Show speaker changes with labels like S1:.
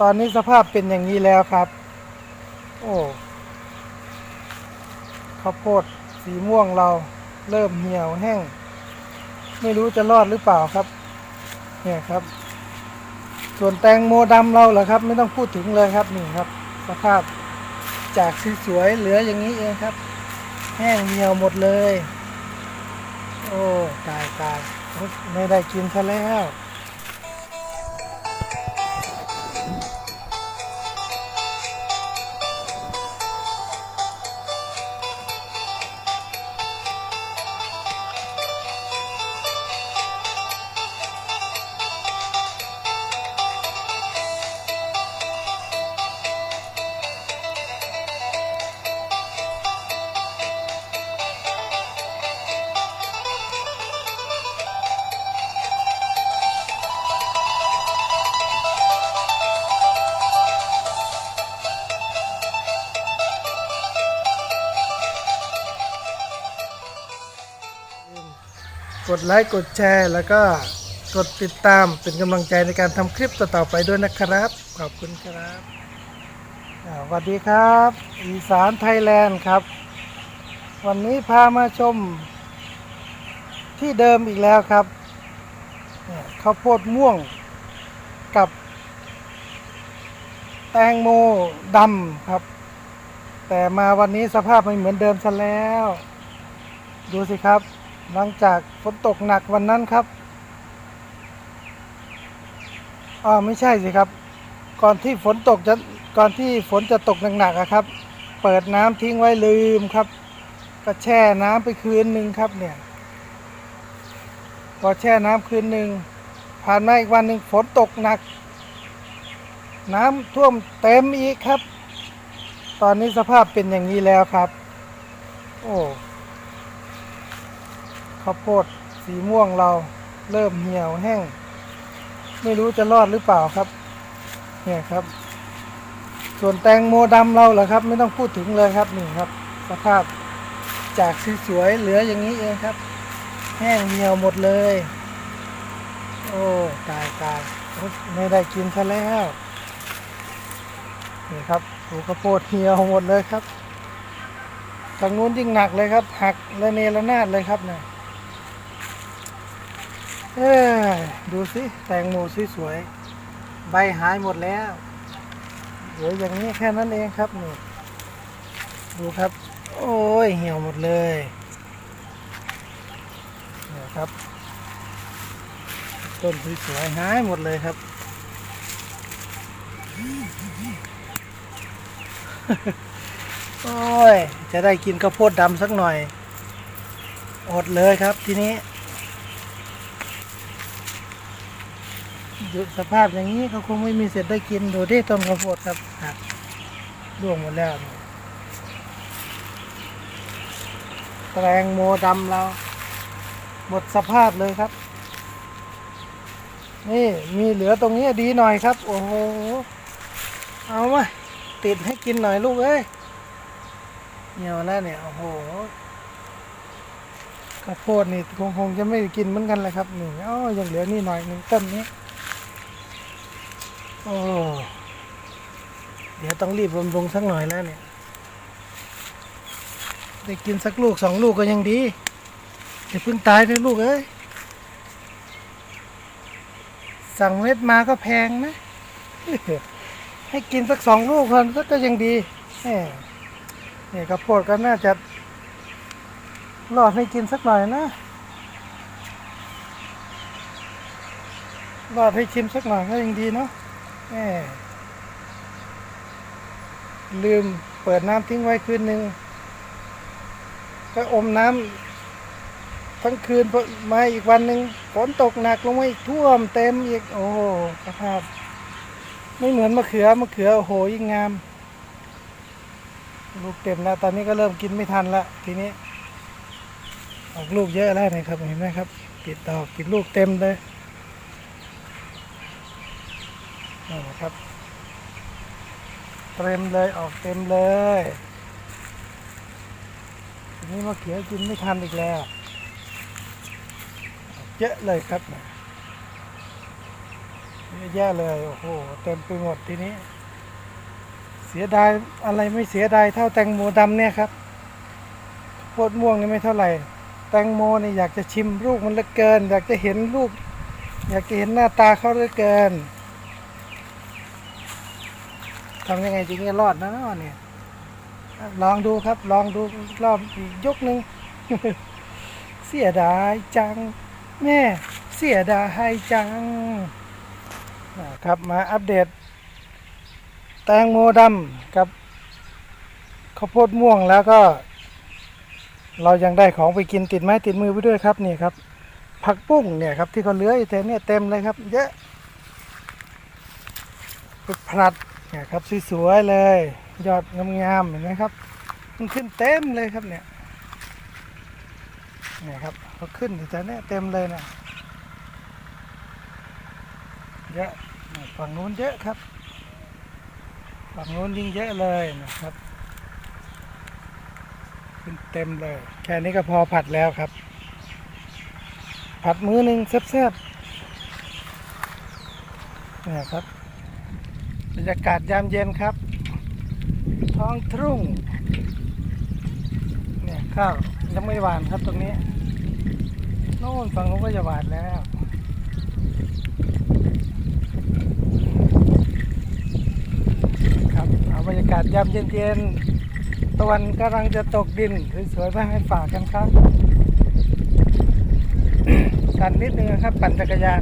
S1: ตอนนี้สภาพเป็นอย่างนี้แล้วครับ โอ้ข้าวโพดสีม่วงเราเริ่มเหี่ยวแห้ง ไม่รู้จะรอดหรือเปล่าครับ เนี่ยครับ ส่วนแตงโมดำเราเหรอครับ ไม่ต้องพูดถึงเลยครับนี่ครับ สภาพจากสวยๆเหลืออย่างนี้เองครับ แห้งเหี่ยวหมดเลย โอ้ตายตายไม่ได้กินซะแล้ว กดไลค์กดแชร์ แล้วก็กดติดตามเป็นกำลังใจในการทำคลิปต่อๆไปด้วยนะครับ ขอบคุณครับสวัสดีครับ อีสานไทยแลนด์ครับ วันนี้พามาชม ที่เดิมอีกแล้วครับข้าวโพดม่วงกับ แตงโมดำครับ แต่มาวันนี้สภาพไม่เหมือนเดิมซะแล้ว ดูสิครับ หลังจากฝนตกหนักวันนั้นครับอ๋อไม่ใช่สิครับ ก่อนที่ฝนตกจะก่อนที่ฝนจะตกหนักๆครับ เปิดน้ำทิ้งไว้ลืมครับ ก็แช่น้ำไปคืนหนึ่งครับเนี่ยพอแช่น้ำคืนหนึ่งผ่านมาอีกวันหนึ่งฝนตกหนัก น้ำท่วมเต็มอีกครับ ตอนนี้สภาพเป็นอย่างนี้แล้วครับ โอ้ ข้าวโพดสีม่วงเราเริ่มเหี่ยวแห้ง ไม่รู้จะรอดหรือเปล่าครับ เนี่ยครับ ส่วนแตงโมดำเราเหรอครับ ไม่ต้องพูดถึงเลยครับนี่ครับ สภาพจากสวยๆเหลืออย่างนี้เองครับ แห้งเหี่ยวหมดเลย โอ้ตายตายไม่ได้กินซะแล้วนี่ครับหูข้าวโพดเหี่ยวหมดเลยครับทางนู้นยิ่งหนักเลยครับ หักระเนระนาดเลยครับเนี่ย เอ้ยดูสิ แตงโมสวยๆ ใบหายหมดแล้วเหลืออย่างนี้แค่นั้นเองครับนี่ดูครับ โอ้ยเหี่ยวหมดเลยเนี่ยครับ ต้นสวยๆหายหมดเลยครับโอ้ย จะได้กินข้าวโพดดำสักหน่อย อดเลยครับทีนี้ ดูสภาพอย่างนี้เขาคงไม่มีเสร็จได้กินดูที่ต้นข้าวโพดครับหักร่วงหมดแล้วแตงโมดำเราหมดสภาพเลยครับ นี่มีเหลือตรงนี้ดีหน่อยครับ โอ้โห เอามาติดให้กินหน่อยลูกเอ้ยเหี่ยวแล้วเนี่ยโอ้โหข้าวโพดนี่คงคงจะไม่กินเหมือนกันเลยครับนี่อ๋อยังเหลือนี่หน่อยหนึ่งต้นนี้ โอ้เดี๋ยวต้องรีบบำรุงสักหน่อยแล้วเนี่ย ได้กินสักลูกสองลูกก็ยังดีอย่าเพิ่งตายเลยลูกเอ้ย สั่งเม็ดมาก็แพงนะ ให้กินสักสองลูกคนก็ยังดีเนี่ยข้าวโพดก็น่าจะรอดให้กินสักหน่อยนะรอดให้ชิมสักหน่อยก็ยังดีเนาะ ลืมเปิดน้ำทิ้งไว้คืนหนึ่งก็อมน้ำทั้งคืนมาอีกวันหนึ่งฝนตกหนักลงมาอีกท่วมเต็มอีกโอ้โหสภาพ ไม่เหมือนมะเขือมะเขือโอ้โหยิ่งงาม ลูกเต็มแล้วตอนนี้ก็เริ่มกินไม่ทันละทีนี้ออกลูกเยอะแล้วนะครับเห็นไหมครับติดดอกติดลูกเต็มเลย นี่ครับ เต็มเลยออกเต็มเลยทีนี้มะเขือกินไม่ทันอีกแล้วเยอะเลยครับเยอะแยะเลยโอ้โหเต็มไปหมดทีนี้ เสียดายอะไรไม่เสียดายเท่าแตงโมดำเนี่ยครับโพดม่วงนี่ไม่เท่าไหร่ แตงโมนี่อยากจะชิมลูกมันเหลือเกิน อยากจะเห็นลูก อยากจะเห็นหน้าตาเขาเหลือเกิน ทำยังไงจึงจะรอดนะเนี่ยลองดูครับ ลองดูรอบอีกยกหนึ่งเสียดายจัง แม่เสียดายจังครับมาอัปเดต แตงโมดำกับข้าวโพดม่วงแล้วก็ เรายังได้ของไปกินติดไม้ติดมือไปด้วยครับนี่ครับ ผักปุ้งเนี่ยครับที่เขาเลืออยู่แถวเนี่ยเต็มเลยครับ เยอะผลัด นี่ยครับสวยๆเลย ยอดงามๆเห็นไหมครับ มันขึ้นเต็มเลยครับเนี่ยเนี่ยครับเขาขึ้นแต่เนี่ยเต็มเลยนะเยอะฝั่งนู้นเยอะครับ ฝั่งนู้นยิ่งเยอะเลยนะครับ ขึ้นเต็มเลย แค่นี้ก็พอผัดแล้วครับ ผัดมื้อหนึ่งแซ่บๆเนี่ยครับ บรรยากาศยามเย็นครับ ท้องทุ่ง เนี่ยข้าวยังไม่หวานครับตรงนี้โน่นฝั่งนู้นก็จะหวานแล้วครับเอาบรรยากาศยามเย็นๆตะวันกำลังจะตกดินสวยๆมาให้ฝากกันครับสั่นนิดนึงครับ ปั่นจักรยาน